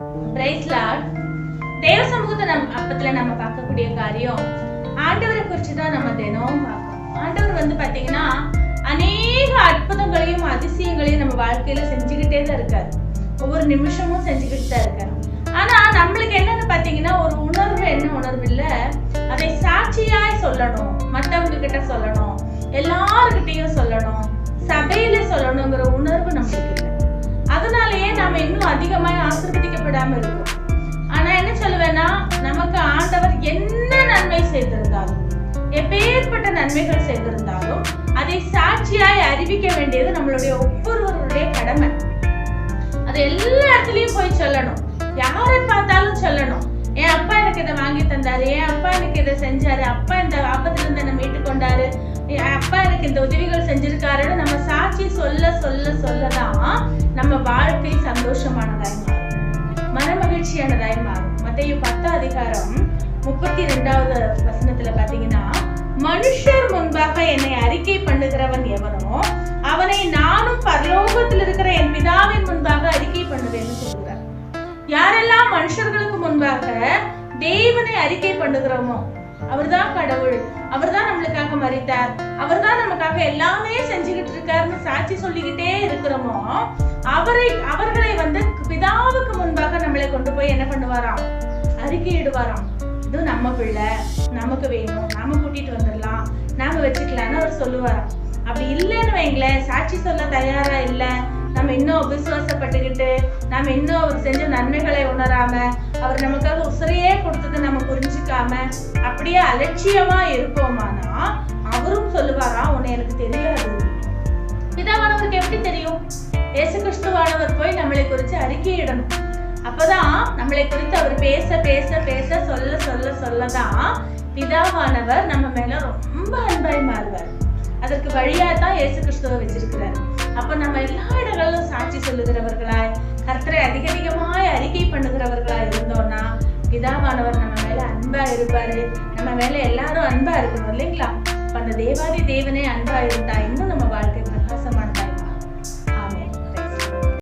Price Lord தேவ சமூகத்தை நம் அப்பத்துல நம்ம பார்க்கக்கூடிய காரியம் ஆண்டவரை குறித்து தான் நம்ம தினமும் பார்க்கணும். ஆண்டவர் வந்து பாத்தீங்கன்னா அநேக அற்புதங்களையும் அதிசயங்களையும் நம்ம வாழ்க்கையில செஞ்சுக்கிட்டே தான் இருக்காரு. ஒவ்வொரு நிமிஷமும் செஞ்சுக்கிட்டு தான் இருக்காரு. ஆனா நம்மளுக்கு என்னன்னு பாத்தீங்கன்னா ஒரு உணர்வு என்ன உணர்வு இல்ல? அதை சாட்சியாய் சொல்லணும். மத்தவங்க கிட்ட சொல்லணும். எல்லாருக்கிட்டையும் சொல்லணும். சபையில சொல்லணுங்கிற உணர்வு நம்மளுக்கு இல்லை. அதனாலயே நாம இன்னும் அதிகமாக ஆசீர்வதிக்கப்படாம இருக்கும். ஆனா என்ன சொல்லுவேன்னா நமக்கு ஆண்டவர் என்ன நன்மை செய்திருந்தாலும் எப்பேற்பட்ட நன்மைகள் செய்திருந்தாலும் அதை சாட்சியாய் அறிவிக்க வேண்டியது நம்மளுடைய ஒவ்வொருவருடைய கடமை. அது எல்லா இடத்துலயும் போய் சொல்லணும். யாரை பார்த்தாலும் சொல்லணும். என் அப்பா எனக்கு இதை வாங்கி தந்தாரு என் அப்பா எனக்கு இதை செஞ்சாரு அப்பா இந்த ஆபத்துல இருந்து என்னை மீட்டு கொண்டாரு என் அப்பா எனக்கு இந்த உதவிகள் செஞ்சிருக்காருன்னு நம்ம சாட்சி சொல்ல சொல்ல சொல்லதான் நம்ம வாழ்க்கை சந்தோஷமானதாக மகிழ்ச்சியானதாய் மாறும் மத்திய பத்து அதிகாரம் முப்பத்தி ரெண்டாவது வசனத்துல பாத்தீங்கன்னா மனுஷர் முன்பாக என்னை அறிக்கை பண்ணுகிறவன் எவனோ அவனை நானும் பரலோகத்தில் இருக்கிற என் பிதாவின் முன்பாக அறிக்கை பண்ணுவேன்னு சொல்கிறார் யாரெல்லாம் மனுஷர்களுக்கு முன்பாக தேவனை அறிக்கை பண்ணுகிறோமோ அவர்தான் கடவுள். அவர்தான் நம்மளுக்காக மறித்தார் அவர்தான் நமக்காக எல்லாமே செஞ்சுக்கிட்டு இருக்காருன்னு சாட்சி சொல்லிக்கிட்டே இருக்கிறோமோ அவரை அவர்களை வந்து கொண்டு போய் என்ன பண்ணுவாராம்? அறிக்கையிடுவாராம். இது நம்ம பிள்ளை நமக்கு வேணும் நாம கூட்டிட்டு வந்துடலாம் நாம வச்சுக்கலாம்னு அவர் சொல்லுவாராம். அப்படி இல்லைன்னு வைங்களேன் சாட்சி சொல்ல தயாரா இல்லை. நம்ம இன்னும் விசுவாசப்பட்டுக்கிட்டு நம்ம இன்னும் அவர் செஞ்ச நன்மைகளை உணராம அவர் நமக்காக உசுரையே கொடுத்தது நம்ம புரிஞ்சுக்காம அப்படியே அலட்சியமா இருப்போமானா அவரும் சொல்லுவாரா உன்னை எனக்கு தெரியாது. பிதாவானவருக்கு எப்படி தெரியும்? இயேசு கிறிஸ்துவானவர் போய் நம்மளை குறித்து அறிக்கையிடணும். அப்பதான் நம்மளை குறித்து அவர் பேச பேச பேச சொல்ல சொல்ல சொல்லதான் பிதாவானவர் நம்ம மேல ரொம்ப அன்பாய் மாறுவார். அதற்கு வழியா தான் இயேசு கிறிஸ்துவை வச்சிருக்கிறார். அப்ப நம்ம எல்லா இடங்களிலும் சாட்சி சொல்லுகிறவர்களாய் கர்த்தரை அதிக அதிகமாய் அறிக்கை பண்ணுகிறவர்களாய் இருந்தோம்னா பிதாவானவர் நம்ம மேல அன்பா இருப்பாரு. நம்ம மேல எல்லாரும் அன்பா இருக்கணும் இல்லைங்களா? அந்த தேவாதி தேவனே அன்பா இருந்தா இன்னும்